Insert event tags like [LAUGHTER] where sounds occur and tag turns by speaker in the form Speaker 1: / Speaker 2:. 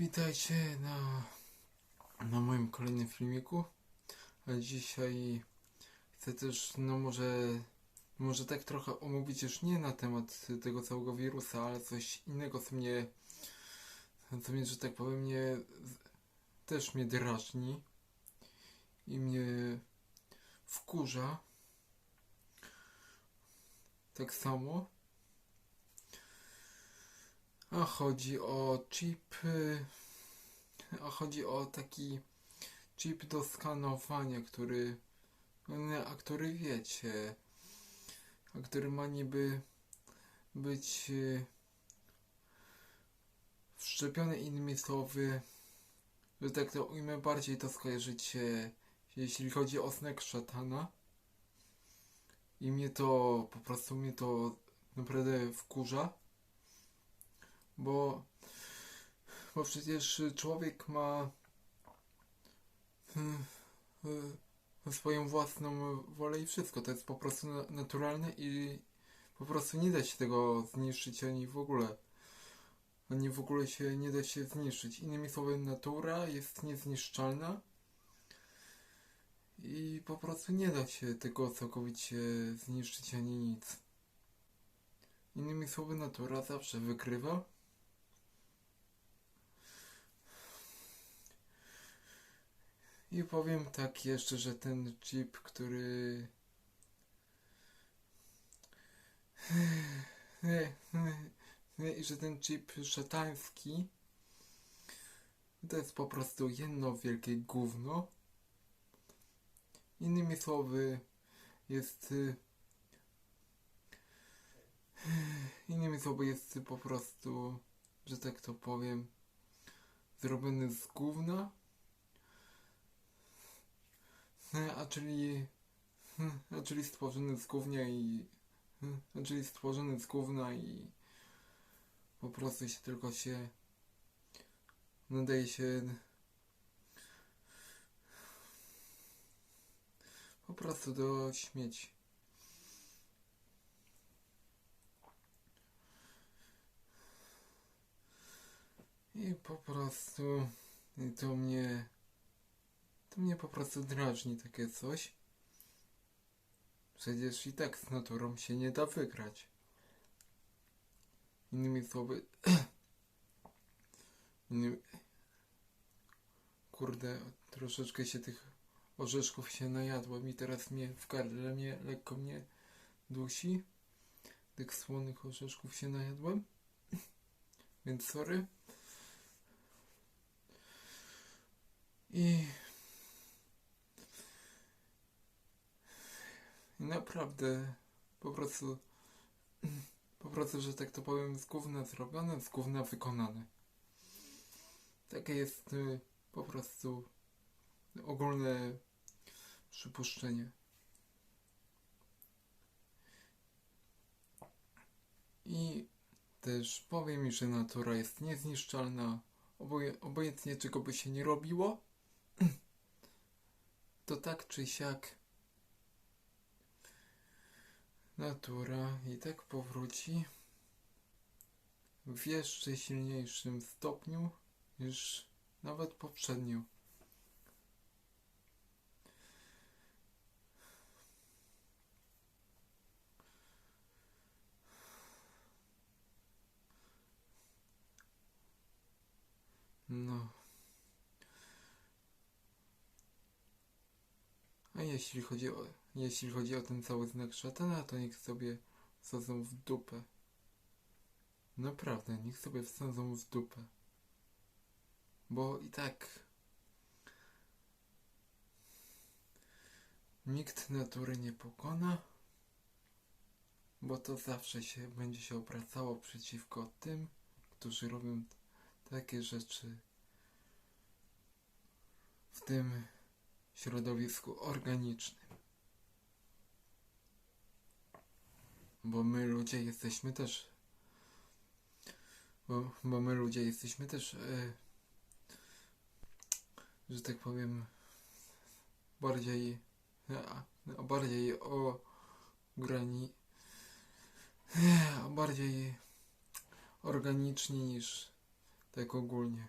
Speaker 1: Witajcie na, na moim kolejnym filmiku. A dzisiaj chcę też, no może, może tak trochę omówić już nie na temat tego całego wirusa, ale coś innego, co mnie, co mnie, że tak powiem, też mnie drażni i mnie wkurza. Tak samo. A chodzi o chip. A chodzi o taki chip do skanowania, który. no, A który wiecie. A który ma niby być y, wszczepiony innymi słowy. Że tak to ujmę bardziej to skojarzycie, jeśli chodzi o znak szatana. I mnie to po prostu mnie to naprawdę wkurza bo, bo przecież człowiek ma hmm, hmm, swoją własną wolę i wszystko. To jest po prostu na- naturalne i po prostu nie da się tego zniszczyć ani w ogóle. Ani w ogóle się nie da się zniszczyć. Innymi słowy, natura jest niezniszczalna i po prostu nie da się tego całkowicie zniszczyć ani nic. Innymi słowy, natura zawsze wygrywa. I powiem tak jeszcze, że ten chip, który. [SIGHS] I że ten chip szatański to jest po prostu jedno wielkie gówno. Innymi słowy, jest. [SIGHS] Innymi słowy, jest po prostu, że tak to powiem, zrobiony z gówna. E, A czyli. hmm, A czyli stworzony z gównia i. hmm, A czyli stworzony z gówna i. Po prostu się tylko się. Nadaje się. Po prostu do śmieci. I po prostu. I to mnie. To mnie po prostu drażni takie coś. Przecież i tak z naturą się nie da wygrać. Innymi słowy. [CLEARS THROAT] Innymi... Kurde, troszeczkę się tych orzeszków się najadłem i teraz mnie w gardle mnie lekko mnie dusi. Tych słonych orzeszków się najadłem. [CLEARS THROAT] Więc sorry. I naprawdę po prostu po prostu, że tak to powiem, z gówna zrobione, z gówna wykonane. Takie jest y, po prostu ogólne przypuszczenie. I też powiem że natura jest niezniszczalna, oboje, obojętnie czego by się nie robiło, [CLEARS THROAT] to tak czy siak natura i tak powróci w jeszcze silniejszym stopniu niż nawet poprzednio. No. A jeśli chodzi o, jeśli chodzi o ten cały znak szatana, to niech sobie wsadzą w dupę. Naprawdę, niech sobie wsadzą w dupę. Bo i tak nikt natury nie pokona, bo to zawsze się będzie się obracało przeciwko tym, którzy robią takie rzeczy w tym środowisku organicznym. Bo my ludzie jesteśmy też. Bo, bo my ludzie jesteśmy też. E, że tak powiem. Bardziej. A, no, bardziej o grani. e, Bardziej organiczni niż tak ogólnie.